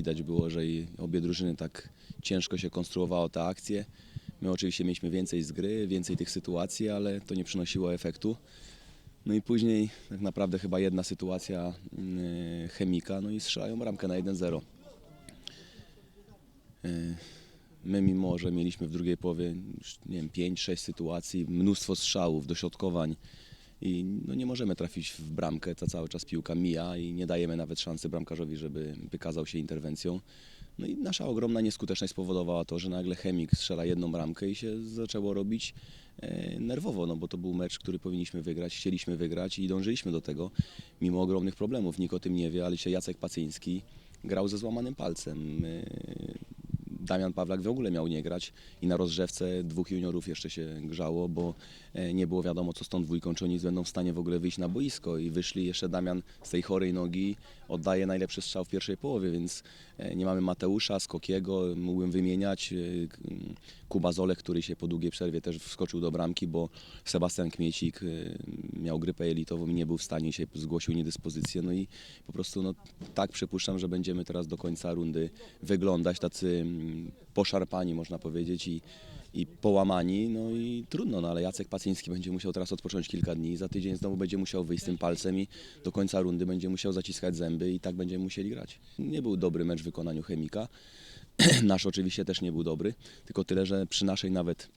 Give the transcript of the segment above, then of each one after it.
widać było, że i obie drużyny tak ciężko się konstruowało te akcje. My oczywiście mieliśmy więcej z gry, więcej tych sytuacji, ale to nie przynosiło efektu. No i później tak naprawdę chyba jedna sytuacja yy, chemika, no i strzelają bramkę na 1-0. Yy, My mimo, że mieliśmy w drugiej połowie nie wiem, 5-6 sytuacji, mnóstwo strzałów, dośrodkowań i no nie możemy trafić w bramkę, to cały czas piłka mija i nie dajemy nawet szansy bramkarzowi, żeby wykazał się interwencją. No i nasza ogromna nieskuteczność spowodowała to, że nagle Chemik strzela jedną bramkę i się zaczęło robić e, nerwowo, no bo to był mecz, który powinniśmy wygrać, chcieliśmy wygrać i dążyliśmy do tego, mimo ogromnych problemów. Nikt o tym nie wie, ale dzisiaj Jacek Pacyński grał ze złamanym palcem. Damian Pawlak w ogóle miał nie grać i na rozgrzewce dwóch juniorów jeszcze się grzało, bo e, nie było wiadomo co z tą dwójką, czy oni będą w stanie w ogóle wyjść na boisko. I wyszli jeszcze Damian z tej chorej nogi, oddaje najlepszy strzał w pierwszej połowie, więc e, nie mamy Mateusza, Skokiego, mógłbym wymieniać, e, Kuba Zolek, który się po długiej przerwie też wskoczył do bramki, bo Sebastian Kmiecik miał grypę jelitową i nie był w stanie się, zgłosił niedyspozycję, no i po prostu no, tak przypuszczam, że będziemy teraz do końca rundy wyglądać tacy mm, poszarpani, można powiedzieć, i, i połamani, no i trudno, no ale Jacek Pacyński będzie musiał teraz odpocząć kilka dni, za tydzień znowu będzie musiał wyjść z tym palcem i do końca rundy będzie musiał zaciskać zęby i tak będziemy musieli grać. Nie był dobry mecz w wykonaniu Chemika, nasz oczywiście też nie był dobry, tylko tyle, że przy naszej nawet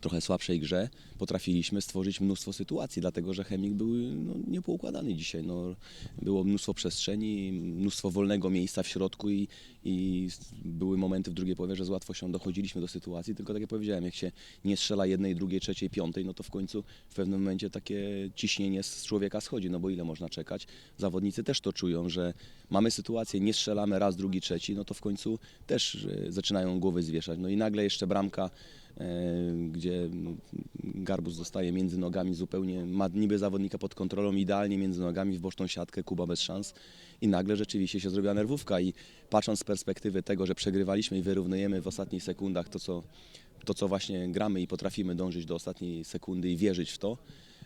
trochę słabszej grze potrafiliśmy stworzyć mnóstwo sytuacji, dlatego że chemik był no, niepoukładany dzisiaj. No, było mnóstwo przestrzeni, mnóstwo wolnego miejsca w środku i, i były momenty w drugiej połowie, że z łatwością dochodziliśmy do sytuacji, tylko tak jak powiedziałem, jak się nie strzela jednej, drugiej, trzeciej, piątej, no to w końcu w pewnym momencie takie ciśnienie z człowieka schodzi, no bo ile można czekać? Zawodnicy też to czują, że mamy sytuację, nie strzelamy raz, drugi, trzeci, no to w końcu też e, zaczynają głowy zwieszać. No i nagle jeszcze bramka gdzie no, Garbus zostaje między nogami zupełnie, ma niby zawodnika pod kontrolą, idealnie między nogami w boczną siatkę, Kuba bez szans i nagle rzeczywiście się zrobiła nerwówka i patrząc z perspektywy tego, że przegrywaliśmy i wyrównujemy w ostatnich sekundach to, co, to, co właśnie gramy i potrafimy dążyć do ostatniej sekundy i wierzyć w to,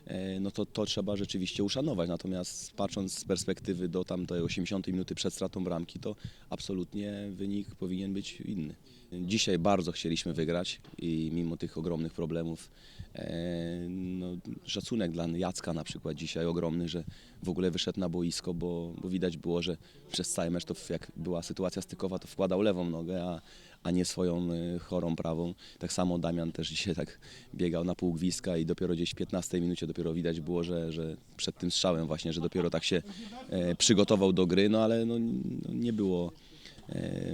e, no to to trzeba rzeczywiście uszanować. Natomiast patrząc z perspektywy do tamtej 80 minuty przed stratą bramki, to absolutnie wynik powinien być inny. Dzisiaj bardzo chcieliśmy wygrać i mimo tych ogromnych problemów, e, no, szacunek dla Jacka na przykład dzisiaj ogromny, że w ogóle wyszedł na boisko, bo, bo widać było, że przez cały mecz to jak była sytuacja stykowa, to wkładał lewą nogę, a, a nie swoją e, chorą prawą. Tak samo Damian też dzisiaj tak biegał na pół gwizdka i dopiero gdzieś w 15 minucie dopiero widać było, że, że przed tym strzałem właśnie, że dopiero tak się e, przygotował do gry, no ale no, no, nie było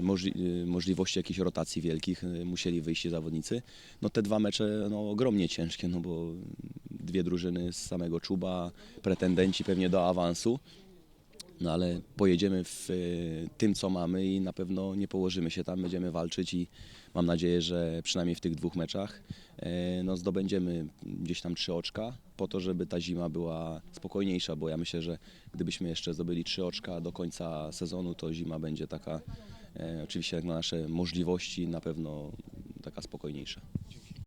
możli- e, możliwości jakichś rotacji wielkich, e, musieli wyjść zawodnicy. No te dwa mecze no, ogromnie ciężkie, no bo dwie drużyny z samego czuba, pretendenci pewnie do awansu. No ale pojedziemy w e, tym, co mamy i na pewno nie położymy się tam, będziemy walczyć i mam nadzieję, że przynajmniej w tych dwóch meczach e, no, zdobędziemy gdzieś tam trzy oczka po to, żeby ta zima była spokojniejsza, bo ja myślę, że gdybyśmy jeszcze zdobyli trzy oczka do końca sezonu, to zima będzie taka, e, oczywiście jak na nasze możliwości, na pewno taka spokojniejsza.